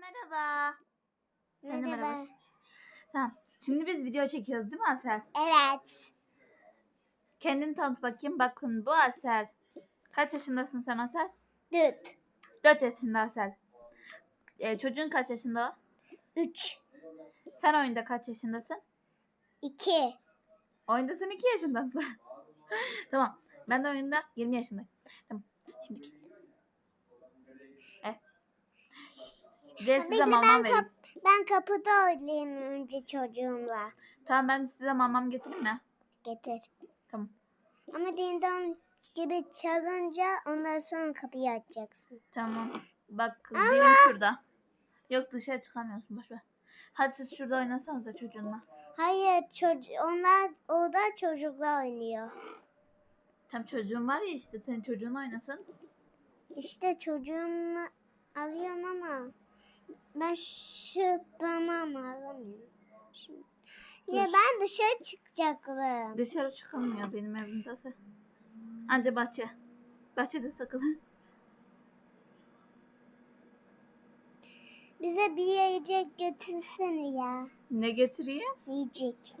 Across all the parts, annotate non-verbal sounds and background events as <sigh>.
merhaba. Sen de merhaba. Merhaba. Tamam. Şimdi biz video çekiyoruz değil mi Asel? Evet. Kendini tanıt bakayım. Bakın bu Asel. Kaç yaşındasın sen Asel? Dört. 4 yaşında Asel. Ee, çocuğun kaç yaşında o? Üç. Sen oyunda kaç yaşındasın? İki. Oyunda sen 2 yaşında mısın? <laughs> tamam. Ben de oyunda 20 yaşındayım. Tamam. Şimdi. De size mamam ben, vereyim. kap ben kapıda oynayayım önce çocuğumla. Tamam ben size mamam getireyim mi? Getir. Tamam. Ama dindon gibi çalınca ondan sonra kapıyı açacaksın. Tamam. Bak zilim şurada. Yok dışarı çıkamıyorsun boş ver. Hadi siz şurada oynasanıza çocuğunla. Hayır çocuk onlar orada çocukla oynuyor. Tam çocuğun var ya işte senin çocuğun oynasın. İşte çocuğumu alıyorum ama ben şu alamıyorum. Şimdi. Ya Dur. ben dışarı çıkacaktım. Dışarı çıkamıyor benim evimde. Anca bahçe. Bahçede sakılı. Bize bir yiyecek getirsene ya. Ne getireyim? Yiyecek.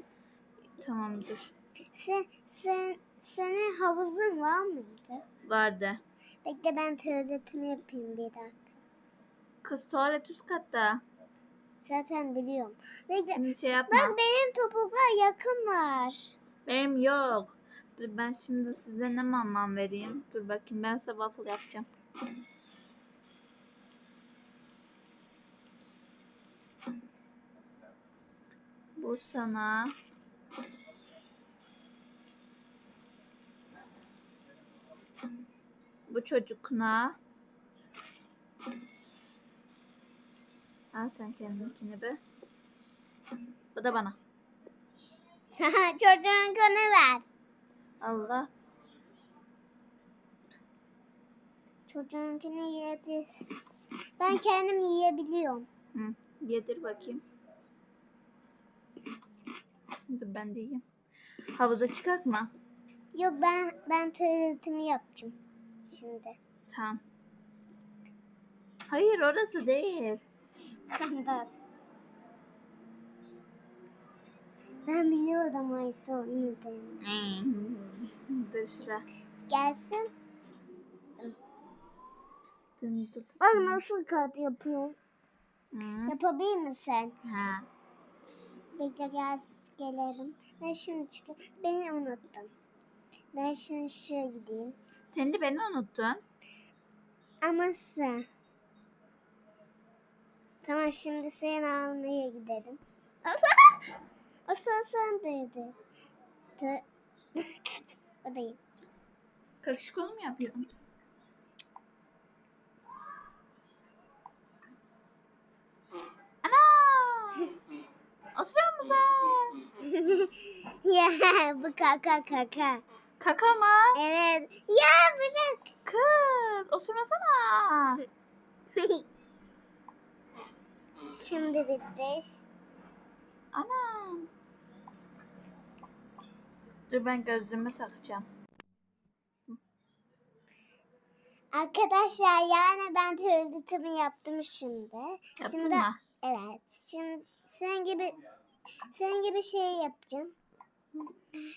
Tamam dur. Sen, sen, senin havuzun var mıydı? Vardı. Bekle ben tuvaletimi yapayım bir dakika. Kız tuvalet üst katta. Zaten biliyorum. Bekle. Şimdi şey yapma. Bak benim topuklar yakın var. Benim yok. Dur ben şimdi size ne mamam vereyim. Dur bakayım ben size waffle yapacağım. Bu sana. Bu çocukuna. Al sen kendininkini bir. Bu da bana. Çocuğun kanı ver. Allah Çocuğunkini yedi. Ben kendim yiyebiliyorum. Hı, yedir bakayım. Dur ben de yiyeyim. Havuza çıkak mı? Yok ben ben tuvaletimi yapacağım. Şimdi. Tamam. Hayır orası değil. Kandan. Ben biliyordum Ayşe onun nedenini. Dur şura. Gelsin. Bak nasıl kağıt yapıyorum. dın. Yapabilir misin? Ha. Bekle gel gelelim. Ben şimdi çıkayım. Beni unuttum. Ben şimdi şuraya gideyim. Sen de beni unuttun. Ama sen. Tamam şimdi seni almaya gidelim. Asansördeydi. Tö- o değil. Kakış kolu mu yapıyorsun? Ana! Osuruyor musun sen? <laughs> ya bu kaka kaka. Kaka mı? Evet. Ya bırak. Kız osurmasana. <laughs> Şimdi bitti. Anam. Dur ben gözlüğümü takacağım. Arkadaşlar yani ben tuvaletimi yaptım şimdi. Yaptın şimdi mı? evet. Şimdi senin gibi senin gibi şey yapacağım.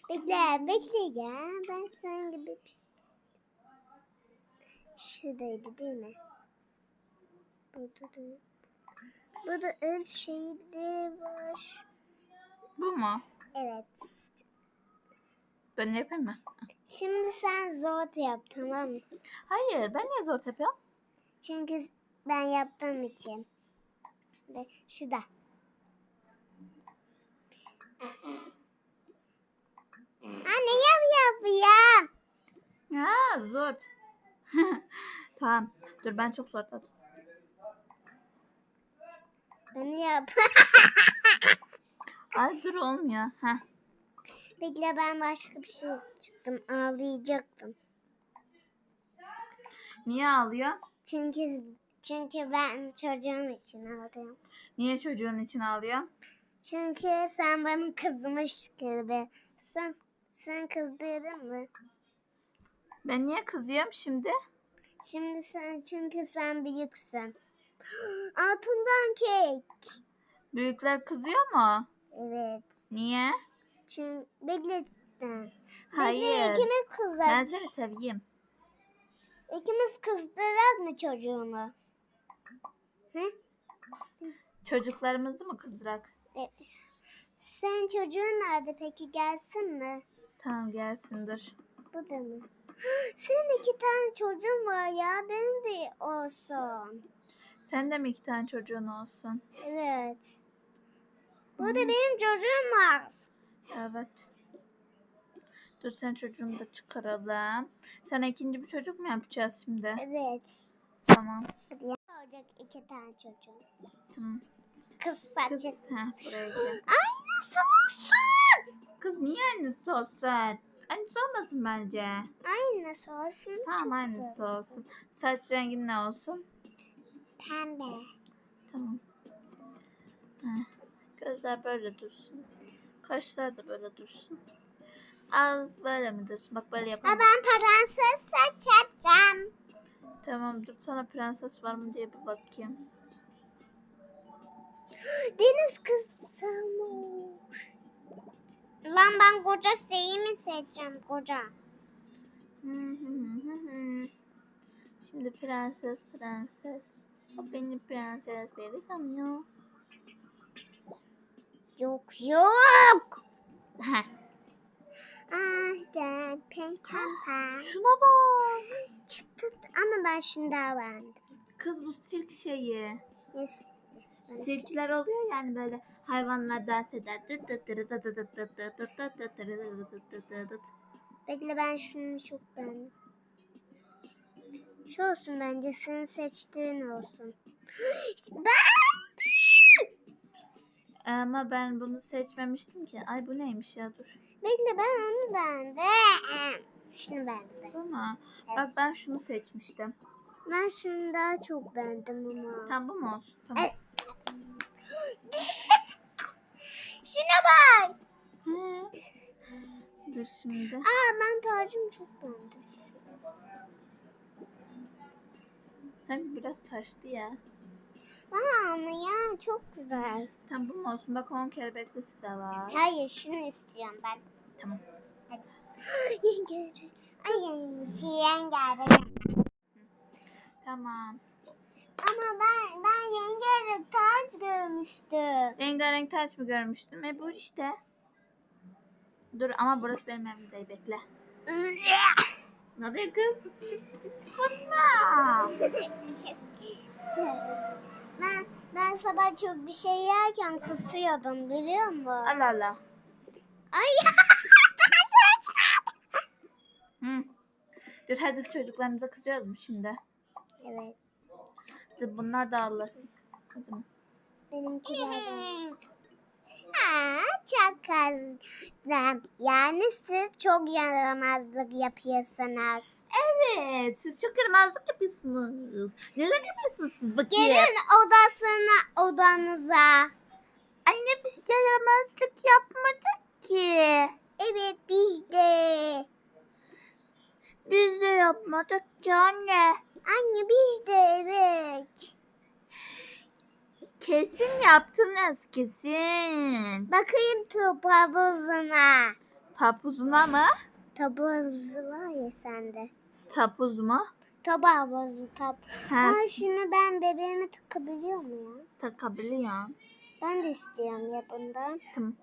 Bekle, bekle ya. Ben senin gibi şuradaydı değil mi? Burada da Burada öl şeyleri var. Bu mu? Evet. Ben yapayım mı? Şimdi sen zor yap tamam mı? Hayır ben niye zor yapıyorum? Çünkü ben yaptığım için. Ve şurada. Anne yap yap ya. Ya zor. <laughs> tamam. Dur ben çok zor tadım. Beni yap. <laughs> Ay dur olmuyor. Heh. Bekle ben başka bir şey çıktım. Ağlayacaktım. Niye ağlıyor? Çünkü çünkü ben çocuğum için ağlıyorum. Niye çocuğun için ağlıyor? Çünkü sen bana kızmış gibi. Sen sen kızdırdın mı? Ben niye kızıyorum şimdi? Şimdi sen çünkü sen büyüksün. Altından kek. Büyükler kızıyor mu? Evet. Niye? Çünkü bekle. Bekle Hayır. ikimiz kızlar. Ben seni seveyim. İkimiz kızdırar mı çocuğumu? Hı? Çocuklarımızı mı kızdırak? Sen çocuğun nerede peki gelsin mi? Tamam gelsin dur. Bu da mı? <gasps> Senin iki tane çocuğun var ya benim de olsun. Sen de mi iki tane çocuğun olsun? Evet. Bu da benim çocuğum var. Evet. Dur sen çocuğumu da çıkaralım. Sana ikinci bir çocuk mu yapacağız şimdi? Evet. Tamam. Hadi ya. Olacak iki tane çocuğum. Tamam. Kız saçı. Kız, heh, buraya gel. Aynısı olsun. Kız niye aynısı olsun? Aynısı olmasın bence. Aynısı olsun. Tamam çok aynısı olsun. Saç rengin ne olsun? Pembe. Tamam. Heh. Gözler böyle dursun. Kaşlar da böyle dursun. Ağız böyle mi dursun? Bak böyle yapalım. ben prenses seçeceğim. Tamam dur sana prenses var mı diye bir bakayım. <gasps> Deniz kızı mı? Lan ben koca şeyi mi seçeceğim koca? Şimdi prenses prenses. O beni prenses beri sanıyor. Yok yok. Heh. Ah ben. Şuna bak. Çıktı ama ben şimdi daha beğendim. Kız bu sirk şeyi. Yes. Sirkler oluyor yani böyle hayvanlar dans eder. Bekle ben şunu çok beğendim. Şu olsun bence senin seçtiğin olsun. <gasps> ben Ama ben bunu seçmemiştim ki. Ay bu neymiş ya dur. Bekle ben onu beğendim. Şunu beğendim. Bu mu? Bak ben şunu seçmiştim. Ben şunu daha çok beğendim ama. Tamam bu mu olsun? Tamam. Evet. <gasps> Şuna bak. He. Dur şimdi. Aa ben tacımı çok beğendim. Sanki biraz taştı ya. Aa ama ya çok güzel. Tamam bu olsun? Bak onun kelebeklisi de var. Hayır şunu istiyorum ben. Tamam. <gasps> Yenge. Ay yenge. Tamam. Ama ben ben yenge taç görmüştüm. Rengarenk taç mı görmüştüm? E bu işte. Dur ama burası benim evim değil bekle. <laughs> Ne diyor kız? Kusma. ben ben sabah çok bir şey yerken kusuyordum biliyor musun? Allah Allah. Ay <laughs> Hı. Dur hadi çocuklarımıza kızıyoruz mu şimdi? Evet. Dur bunlar da ağlasın. O zaman. Benimkiler <laughs> Aa, çok azdım. Yani siz çok yaramazlık yapıyorsunuz. Evet siz çok yaramazlık yapıyorsunuz. Neler yapıyorsunuz siz bakayım? Gelin odasına odanıza. Anne biz yaramazlık yapmadık ki. Evet biz de. Biz de yapmadık ki anne. Anne biz de evet. Kesin yaptınız kesin. Bakayım havuzuna. Papuzuna mı? Havuzu var ya sende. Tapuz mu? Top havuzu top. Ha, Aa, şunu ben bebeğime takabiliyor muyum ya? takabiliyorsun. Ben de istiyorum ya bundan. Tamam.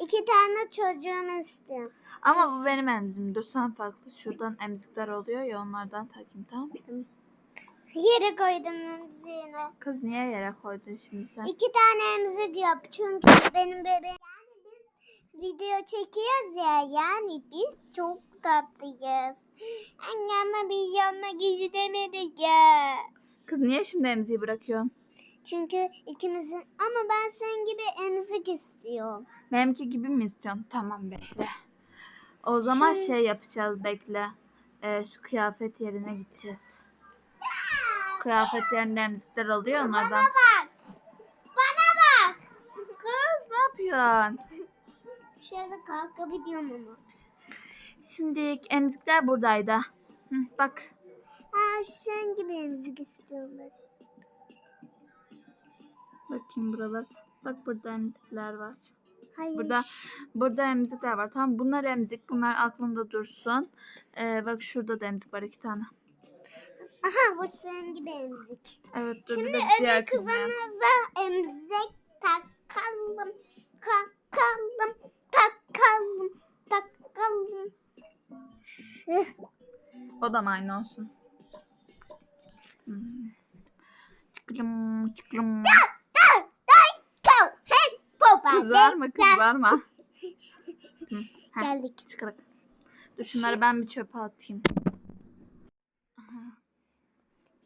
İki tane çocuğumu istiyorum. Ama bu benim emzim. Dur sen farklı. Şuradan emzikler oluyor ya onlardan takayım tamam mı? Yere koydum emziğini. Kız niye yere koydun şimdi sen? İki tane emzik yap çünkü benim bebeğim. Yani biz video çekiyoruz ya yani biz çok tatlıyız. Anneme bir yanına gidemedik ya. Kız niye şimdi emziği bırakıyorsun? Çünkü ikimizin ama ben senin gibi emzik istiyorum. Benimki gibi mi istiyorsun? Tamam bekle. O zaman Şey- şey yapacağız bekle. Ee, şu kıyafet yerine gideceğiz. Kıyafet yerinde emzikler oluyor onlardan. bak. Bana bak. Kız ne yapıyorsun? Şöyle kalkabiliyorum ama. Şimdi emzikler buradaydı. Hı, bak. Ha sen gibi emzik istiyorum ben. bakayım buralar. Bak burada emzikler var. Hayır. Burada burada emzikler var. Tamam bunlar emzik. Bunlar aklında dursun. Ee, bak şurada da emzik var iki tane. Aha bu senin gibi emzik. Evet dur Şimdi bir de öbür diğer kızına. kızınıza emzik takalım. Takalım. Takalım. Takalım. O da mı aynı olsun? Hmm. Çıkılım çıkılım. Dur. Dur. Go. Hey. Popa. Kız var mı? Kız var mı? <laughs> Hı, heh, Geldik. Çıkarak. Dur şunları ben bir çöpe atayım.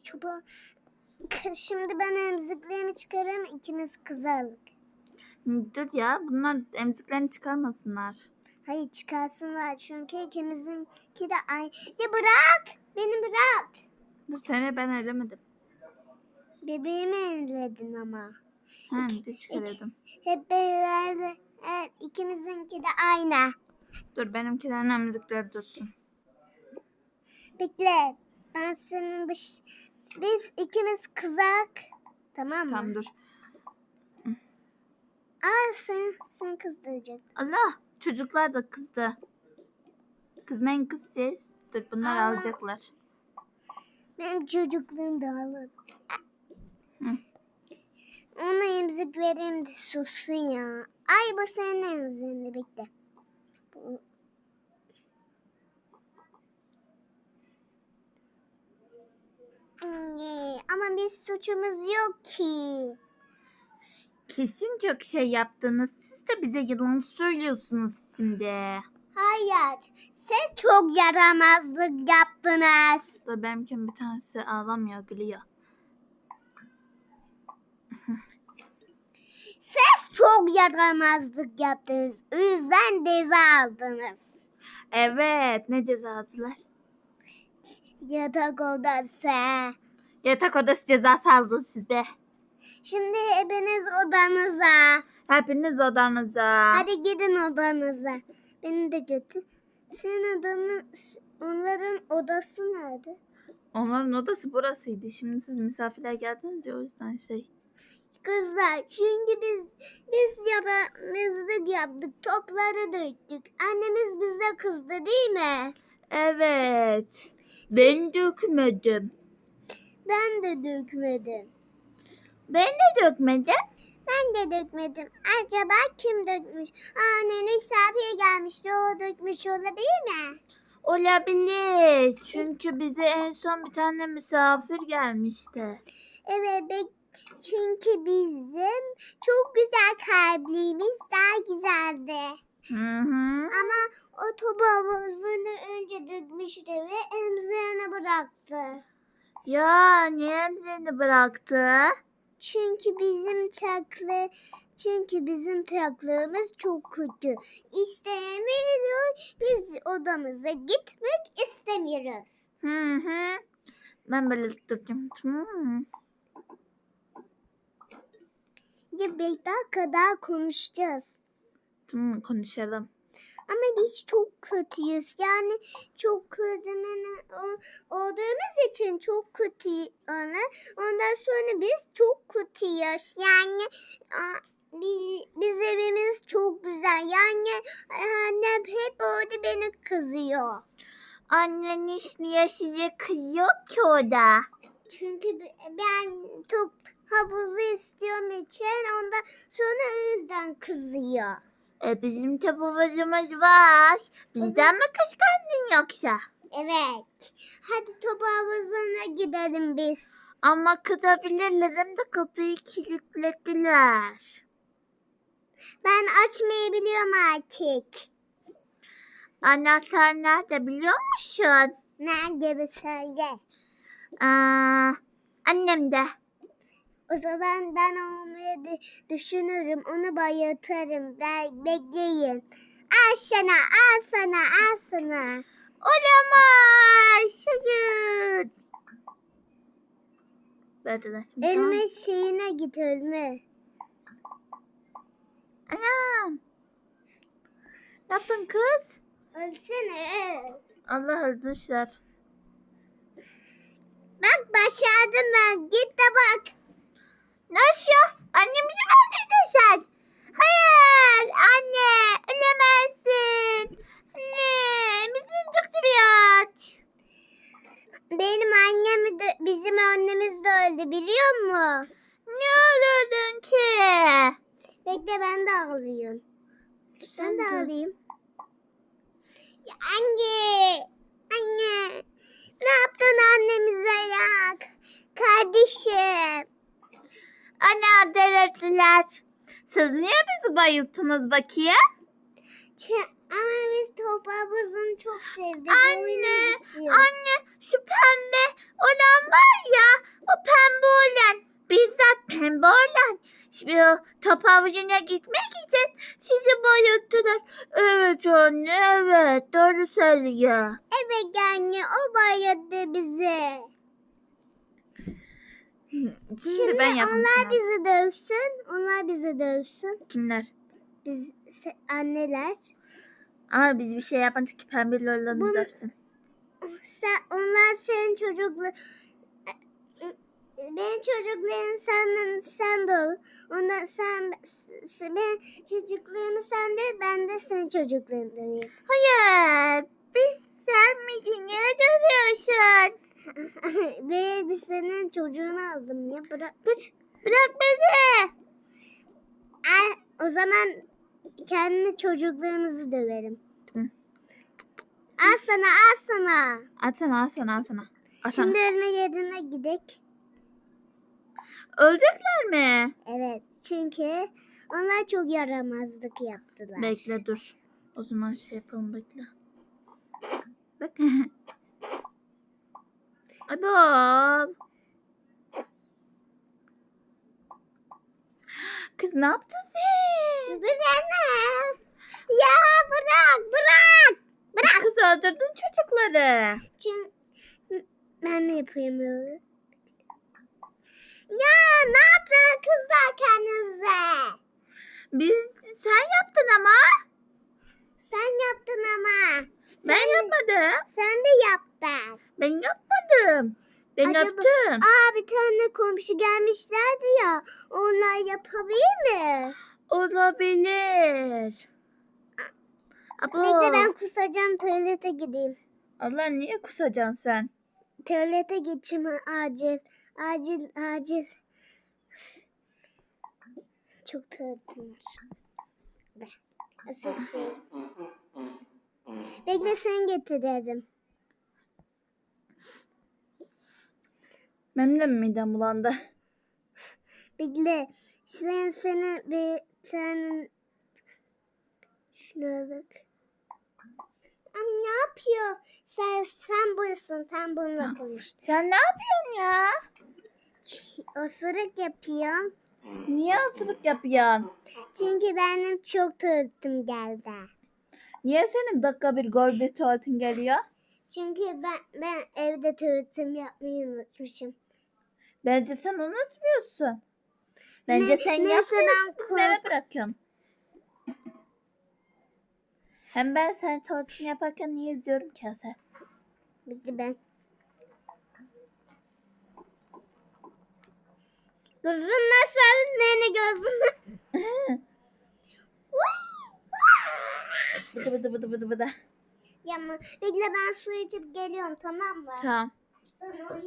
Çubuğu. Şimdi ben emziklerimi çıkarayım. ikimiz kızarlık. Dur ya bunlar emziklerini çıkarmasınlar. Hayır çıkarsınlar çünkü ikimizinki de aynı. Ya bırak. Beni bırak. Bu sene ben elemedim. Bebeğimi elledin ama. Ha emzik çıkarıyordum. Hep beraber evet, ikimizinki de aynı. Dur benimkilerin emzikleri dursun. Bekle. Ben senin baş... Biz ikimiz kızak. Tamam mı? Tamam dur. Aa sen, sen kızdıracak. Allah çocuklar da kızdı. Kızmayın kız siz. Dur bunlar Aa. alacaklar. Benim çocukluğum dağılır. Hı. Ona emzik vereyim de sussun ya. Ay bu senin emziğinde bekle. Bu... Anne, Ama biz suçumuz yok ki. Kesin çok şey yaptınız. Siz de bize yalan söylüyorsunuz şimdi. Hayır. Siz çok yaramazlık yaptınız. Dur benimkin bir tanesi ağlamıyor gülüyor. Siz çok yaramazlık yaptınız. O yüzden ceza aldınız. Evet ne ceza aldılar? Yatak odası. Yatak odası cezası aldı size. Şimdi hepiniz odanıza. Hepiniz odanıza. Hadi gidin odanıza. Beni de götür. Senin odanın, onların odası nerede? Onların odası burasıydı. Şimdi siz misafirler geldiniz ya o yüzden şey. Kızlar çünkü biz biz yaramazlık yaptık. Topları döktük. Annemiz bize kızdı değil mi? Evet. Ben dökmedim. Ben de dökmedim. Ben de dökmedim. Ben de dökmedim. Acaba kim dökmüş? Annen misafir gelmişti. O dökmüş olabilir mi? Olabilir. Çünkü bize en son bir tane misafir gelmişti. Evet bek- çünkü bizim çok güzel kalbimiz daha güzeldi. Hı hı. Ama o topu havuzunu önce dökmüştü ve emziğine bıraktı. Ya niye seni bıraktı? Çünkü bizim taklı çünkü bizim taklığımız çok kötü. İstemiyoruz. Biz odamıza gitmek istemiyoruz. Hı hı. Ben böyle. Hı. Ya bir kadar konuşacağız. Tamam konuşalım. Ama biz çok kötüyüz. Yani çok kötümen olduğumuz için çok kötü ona. Ondan sonra biz çok kötüyüz. Yani biz evimiz çok güzel. Yani annem hep orada beni kızıyor. Anneniz niye size kızıyor ki o da? Çünkü ben top havuzu istiyorum için ondan sonra o yüzden kızıyor. E bizim tapuvazımız var. Bizden mi kıskandın yoksa? Evet. Hadi top havuzuna gidelim biz. Ama kızabilirler hem de kapıyı kilitlediler. Ben açmayı biliyorum artık. Anahtar nerede biliyor musun? Nerede bir söyle. Aa, annem de. O zaman ben olmayı düşünürüm. Onu bayıltırım. Be- bekleyin. Al sana, al sana, al sana. Olamaz. Tamam. Ölme şeyine git ölme. Anam. Ne yaptın kız? Ölsene öl. Allah öldürmüşler. Bak başardım ben. Git de bak. Nasıl ya? Annemizi mi öldürdün sen? Hayır anne ölemezsin. Anne bizi öldürüyor. Benim annem de, bizim annemiz de öldü biliyor musun? Ne öldürdün ki? Bekle ben de ağlıyorum. Sen ben de ağlayayım. Ya anne. Anne. Ne yaptın annemize ya? Kardeşim. Ana delirttiler. Siz niye bizi bayılttınız bakayım? Ç- ama biz top havuzunu çok sevdik. Anne, anne şu pembe olan var ya, o pembe olan, bizzat pembe olan. Şimdi top havuzuna gitmek için sizi bayılttılar. Evet anne, evet doğru söylüyor. Evet anne o bayıldı bizi. Şimdi, Şimdi ben yapayım. onlar bizi dövsün. Onlar bizi dövsün. Kimler? Biz se- anneler. Ama biz bir şey yapmadık ki pembe lolanı Bunu- dövsün. Sen onlar senin çocuklu benim çocuklarım senden sen döv. Onlar sen ben çocuklarımı sen de ben de senin çocuklarını döveyim. Hayır, biz sen misin? Niye dövüyorsun? Ve biz senin çocuğunu aldım ya bırak. Bırak beni. Ay, o zaman kendi çocuklarımızı döverim. Hı. Al sana al sana. Atsana, atsana, atsana. Atsana. Şimdi ölme yerine gidek. Ölecekler mi? Evet çünkü onlar çok yaramazlık yaptılar. Bekle dur. O zaman şey yapalım bekle. Bak. <laughs> Bob. Kız ne yaptın sen? Bırak. Ya bırak bırak. Bırak. Kız öldürdün çocukları. Çünkü ben ne öyle? Ya ne yaptın kızlar kendinize? Biz sen yaptın ama. Sen yaptın ama. Ben yapmadım. Sen de yaptın. Ben yapmadım. Ben Acaba- yaptım. Aa bir tane komşu gelmişlerdi ya. Onlar yapabilir mi? Olabilir. Abo. Bekle ben kusacağım tuvalete gideyim. Allah niye kusacaksın sen? Tuvalete geçeyim acil. Acil acil. Çok tuvaletim var. Asıl şey. <laughs> Bekle sen getiririm. Benim de mi midem bulandı? <laughs> Bekle. Sen seni bir sen şuna bak. Ama ne yapıyor? Sen sen buyursun. Sen bununla konuş. Sen ne yapıyorsun ya? Osuruk yapıyorum. Niye hazırlık yapıyorsun? Çünkü benim çok tuvaletim geldi. Niye senin dakika bir gol bir tuvaletin geliyor? Çünkü ben ben evde tuvaletim yapmayı unutmuşum. Bence sen unutmuyorsun. Bence Ne- sen yapmıyorsun. Kork- bırakıyorsun. Hem ben sen tuvaletini yaparken niye izliyorum ki Hasan? Bitti ben. Gözüm nasıl? Seni gözüm. <laughs> Bıdı bıdı bıdı bıdı bıdı. Yama. Bekle ben su içip geliyorum tamam mı? Tamam. Kal.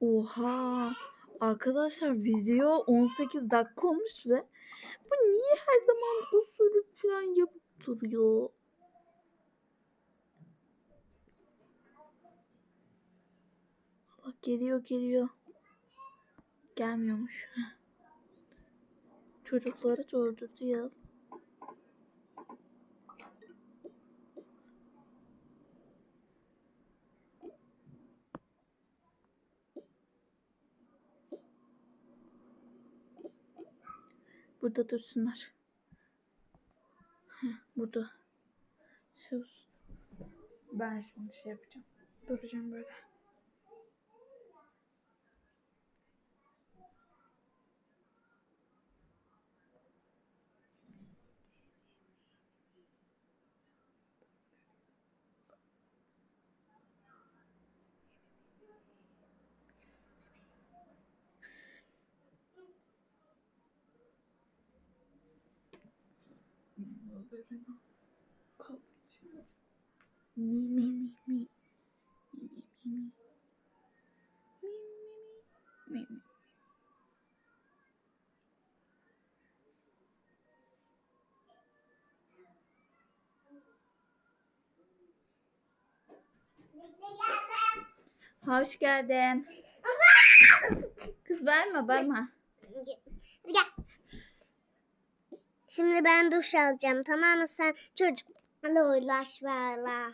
Oha. Arkadaşlar video 18 dakika olmuş ve bu niye her zaman usulü falan yapıp duruyor? Bak geliyor geliyor. Gelmiyormuş. <laughs> Çocukları öldürdü ya. Burada dursunlar. Heh, burada. Şey olsun. Ben şimdi şey yapacağım. Duracağım böyle. kollarını kapatıyor. Mi mi mi mi. Mi mi mi mi. Mi mi mi. Mi mi. Hoş geldin. Kız verme, verme. Şimdi ben duş alacağım tamam mı? Sen çocuklarla uğraş valla.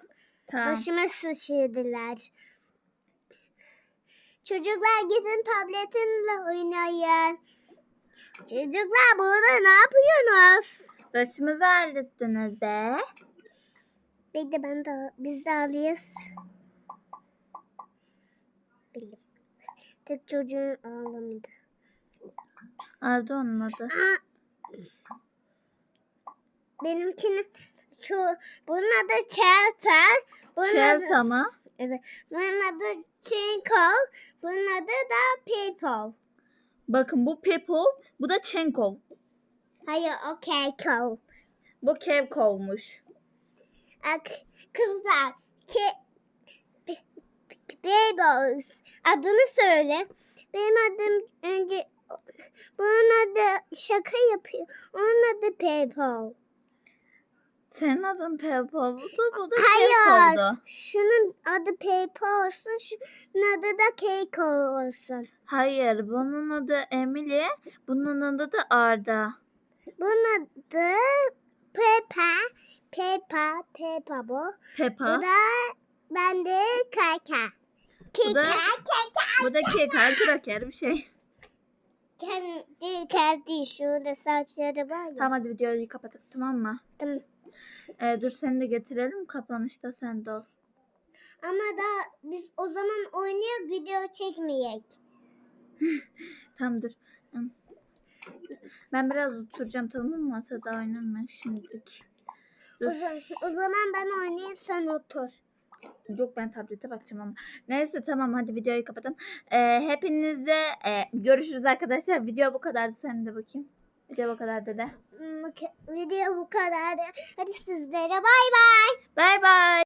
Tamam. Başıma sıçırdılar. Çocuklar gidin tabletimle oynayın. Çocuklar burada ne yapıyorsunuz? Başımızı hallettiniz be. De ben de biz de. Bildim. Tek çocuğun ağlamadı. Arda onun adı. Aa! Benimkinin şu bunun adı Çelta. Bunun adı, Çelta mı? evet. Bunun adı Çinko. Bunun adı da People. Bakın bu Pepo, bu da Çenkov. Hayır o Keiko. Bu Kevkov'muş. Ak, kızlar. Ke Babos. Adını söyle. Benim adım önce bunun adı şaka yapıyor. Onun adı People. Senin adın bu da, bu da Hayır. Çenkov'du. Şunun adı Pepe olsun, şunun adı da Keiko olsun. Hayır, bunun adı Emily, bunun adı da Arda. Bunun adı Peppa, Peppa, Peppa bu. Peppa, Bu da ben de Kaka. Bu da- Kaka. bu da Kekar Kraker bir şey. Kendi, kendi şurada saçları var ya. Tamam hadi videoyu kapatalım tamam mı? Tamam. Ee, dur seni de getirelim kapanışta sen de ol. Ama da biz o zaman oynuyor video çekmeyek. <laughs> Tamam dur. Ben biraz oturacağım tamam mı? Masada oynamak şimdilik. O, zaman, o zaman ben oynayayım sen otur. Yok ben tablete bakacağım ama. Neyse tamam hadi videoyu kapatalım. Ee, hepinize e, görüşürüz arkadaşlar. Video bu kadardı. Sen de bakayım. Video bu kadar dede. Hmm, Video bu kadar. Hadi sizlere bay bay. Bay bay.